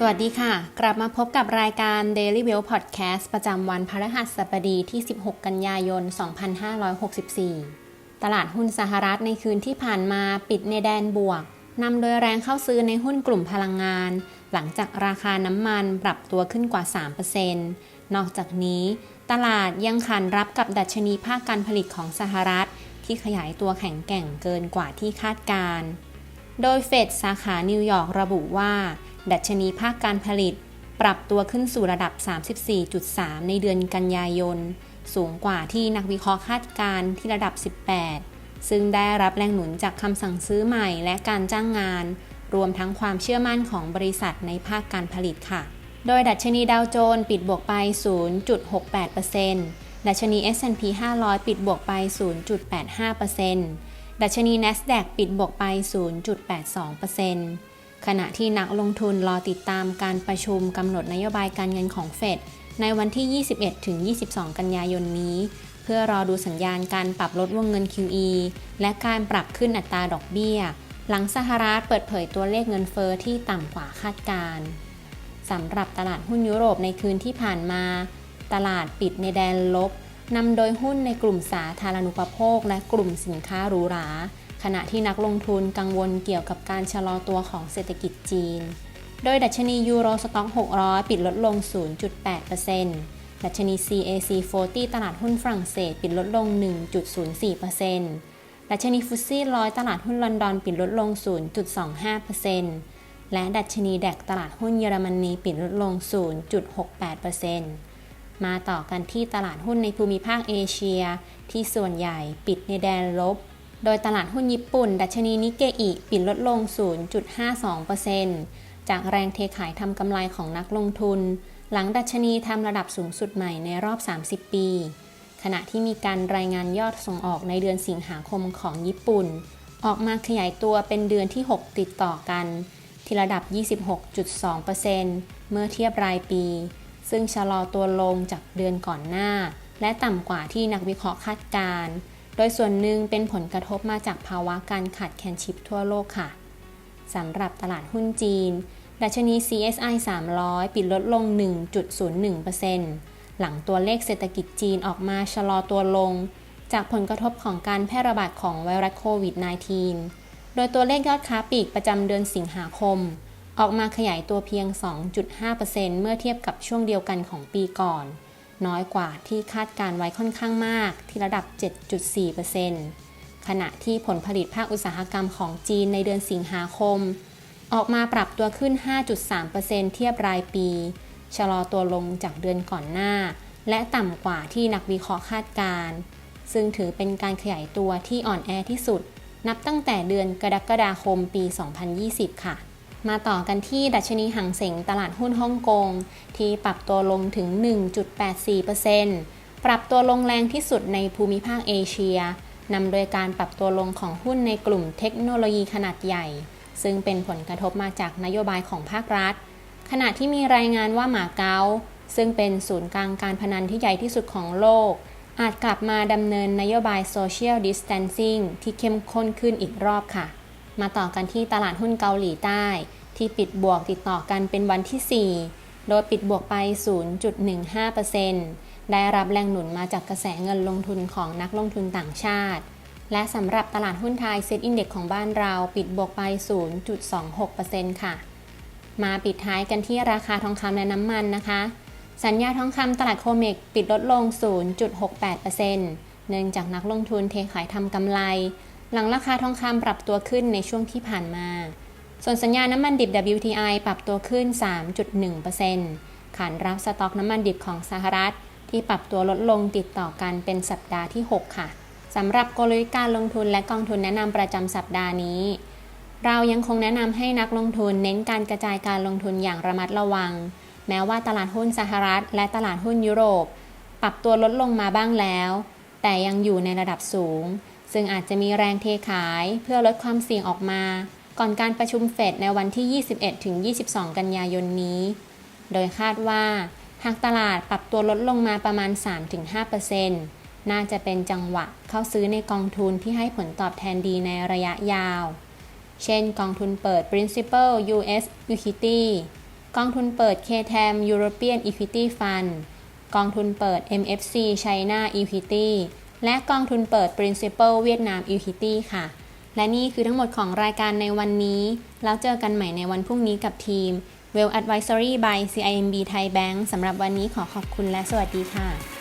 สวัสดีค่ะ กลับมาพบกับรายการ Daily w e l l Podcast ประจำวันพฤหัสบดีที่ 16 กันยายน 2564 ตลาดหุ้นสหรัฐในคืนที่ผ่านมาปิดในแดนบวกนำโดยแรงเข้าซื้อในหุ้นกลุ่มพลังงาน หลังจากราคาน้ำมันปรับตัวขึ้นกว่า 3%นอกจากนี้ ตลาดยังขานรับกับดัชนีภาคการผลิตของสหรัฐ ที่ขยายตัวแข็งแกร่งเกินกว่าที่คาดการ โดยเฟดสาขานิวยอร์กระบุว่า ดัชนีภาคการผลิต ปรับตัวขึ้นสู่ระดับ 34.3 ในเดือนกันยายน สูงกว่าที่นักวิเคราะห์คาดการณ์ที่ระดับ 18 ซึ่งได้รับแรงหนุนจากคำสั่งซื้อใหม่และการจ้างงาน รวมทั้งความเชื่อมั่นของบริษัทในภาคการผลิตค่ะ โดยดัชนีดาวโจนส์ปิดบวกไป 0.68%ดัชนี S&P 500 ปิดบวกไป 0.85%ดัชนี NASDAQ ปิดบวกไป 0.82% ขณะที่นักลงทุนรอติดตามการประชุมกำหนดนโยบายการเงินของเฟดในวันที่ 21-22 กันยายนนี้ เพื่อรอดูสัญญาณการปรับลดวงเงิน QE และการปรับขึ้นอัตราดอกเบี้ย หลังสหรัฐเปิดเผยตัวเลขเงินเฟอ้อที่ต่ำกว่าคาดการณ์สำหรับตลาดหุ้นยุโรปในคืนที่ผ่านมา ตลาดปิดในแดนลบนำโดยหุ้นในกลุ่มสาธารณูปโภค และกลุ่มสินค้าหรูหรา ขณะที่นักลงทุนกังวลเกี่ยวกับการชะลอตัวของเศรษฐกิจจีน โดยดัชนียูโรสต็อก 600 ปิดลดลง 0.8%ดัชนี CAC 40 ตลาดหุ้นฝรั่งเศส ปิดลดลง 1.04%ดัชนีฟุตซี่ร้อยตลาดหุ้นลอนดอนปิดลดลง 0.25%และดัชนีแดกตลาดหุ้นเยอรมนีปิดลดลง 0.68%มาต่อกันที่ตลาดหุ้นในภูมิภาคเอเชีย ที่ส่วนใหญ่ปิดในแดนลบ โดยตลาดหุ้นญี่ปุ่น ดัชนีนิเกอิปิดลดลง 0.52%จากแรงเทขายทำกำไรของนักลงทุน หลังดัชนีทำระดับสูงสุดใหม่ในรอบ 30 ปี ขณะที่มีการรายงานยอดส่งออกในเดือนสิงหาคมของญี่ปุ่น ออกมาขยายตัวเป็นเดือนที่ 6 ติดต่อกัน ที่ระดับ 26.2%เมื่อเทียบรายปี ซึ่งชะลอตัวลงจากเดือนก่อนหน้า และต่ำกว่าที่นักวิเคราะห์คาดการณ์ โดยส่วนหนึ่งเป็นผลกระทบมาจากภาวะการขาดแคลนชิปทั่วโลกค่ะสำหรับตลาดหุ้นจีน ดัชนี CSI 300 ปิดลดลง 1.01%หลังตัวเลขเศรษฐกิจจีนออกมาชะลอตัวลง จากผลกระทบของการแพร่ระบาดของไวรัสโควิด -19 โดยตัวเลขยอดค้าปลีกประจำเดือนสิงหาคม ออกมาขยายตัวเพียง 2.5%เมื่อเทียบกับช่วงเดียวกันของปีก่อน น้อยกว่าที่คาดการไว้ค่อนข้างมากที่ระดับ 7.4%ขณะที่ผลผลิตภาคอุตสาหกรรมของจีนในเดือนสิงหาคม ออกมาปรับตัวขึ้น 5.3%เทียบรายปี ชะลอตัวลงจากเดือนก่อนหน้า และต่ำกว่าที่นักวิเคราะห์คาดการ ซึ่งถือเป็นการขยายตัวที่อ่อนแอที่สุด นับตั้งแต่เดือนกรกฎาคมปี 2020 ค่ะ มาต่อกันที่ดัชนีหังเสงตลาดหุ้นฮ่องกง ที่ปรับตัวลงถึง 1.84%ปรับตัวลงแรงที่สุดในภูมิภาคเอเชียนำโดยการปรับตัวลงของหุ้นในกลุ่มเทคโนโลยีขนาดใหญ่ ซึ่งเป็นผลกระทบมาจากนโยบายของภาครัฐ ขณะที่มีรายงานว่าหมาเก๊าซึ่งเป็นศูนย์กลางการพนันที่ใหญ่ที่สุดของโลก อาจกลับมาดำเนินนโยบายโซเชียลดิส t ทนซิ่งที่เข้มข้นขึ้นอีกรอบค่ะ มาต่อกันที่ตลาดหุ้นเกาหลีใต้ ที่ปิดบวกติดต่อกันเป็นวันที่ 4 โดยปิดบวกไป 0.15%ได้รับแรงหนุนมาจากกระแสเงินลงทุนของนักลงทุนต่างชาติ และสำหรับตลาดหุ้นไทยเซ็ตอินเด็กของบ้านเราปิดบวกไป 0.26%ค่ะ มาปิดท้ายกันที่ราคาทองคำและน้ำมันนะคะ สัญญาทองคำตลาดโคเมกปิดลดลง 0.68%เนื่องจากนักลงทุนเทขายทำกำไร หลังราคาทองคำปรับตัวขึ้นในช่วงที่ผ่านมา ส่วนสัญญาน้ำมันดิบ WTI ปรับตัวขึ้น 3.1%ขานรับสต็อกน้ำมันดิบของสหรัฐ ที่ปรับตัวลดลงติดต่อกันเป็นสัปดาห์ที่ 6 ค่ะสำหรับกลยุทธ์การลงทุนและกองทุนแนะนำประจำสัปดาห์นี้ เรายังคงแนะนำให้นักลงทุนเน้นการกระจายการลงทุนอย่างระมัดระวัง แม้ว่าตลาดหุ้นสหรัฐ และตลาดหุ้นยุโรป ปรับตัวลดลงมาบ้างแล้ว แต่ยังอยู่ในระดับสูง ซึ่งอาจจะมีแรงเทขายเพื่อลดความเสี่ยงออกมา ก่อนการประชุมเฟดในวันที่ 21-22 กันยายนนี้ โดยคาดว่า หากตลาดปรับตัวลดลงมาประมาณ 3-5%น่าจะเป็นจังหวะเข้าซื้อในกองทุนที่ให้ผลตอบแทนดีในระยะยาว เช่นกองทุนเปิด Principal US Equity กองทุนเปิด KTAM European Equity Fund กองทุนเปิด MFC China Equity และกองทุนเปิด Principal เวียดนาม Equity ค่ะ และนี่คือทั้งหมดของรายการในวันนี้ แล้วเจอกันใหม่ในวันพรุ่งนี้กับทีม Well Advisory by CIMB Thai Bank สำหรับวันนี้ขอขอบคุณและสวัสดีค่ะ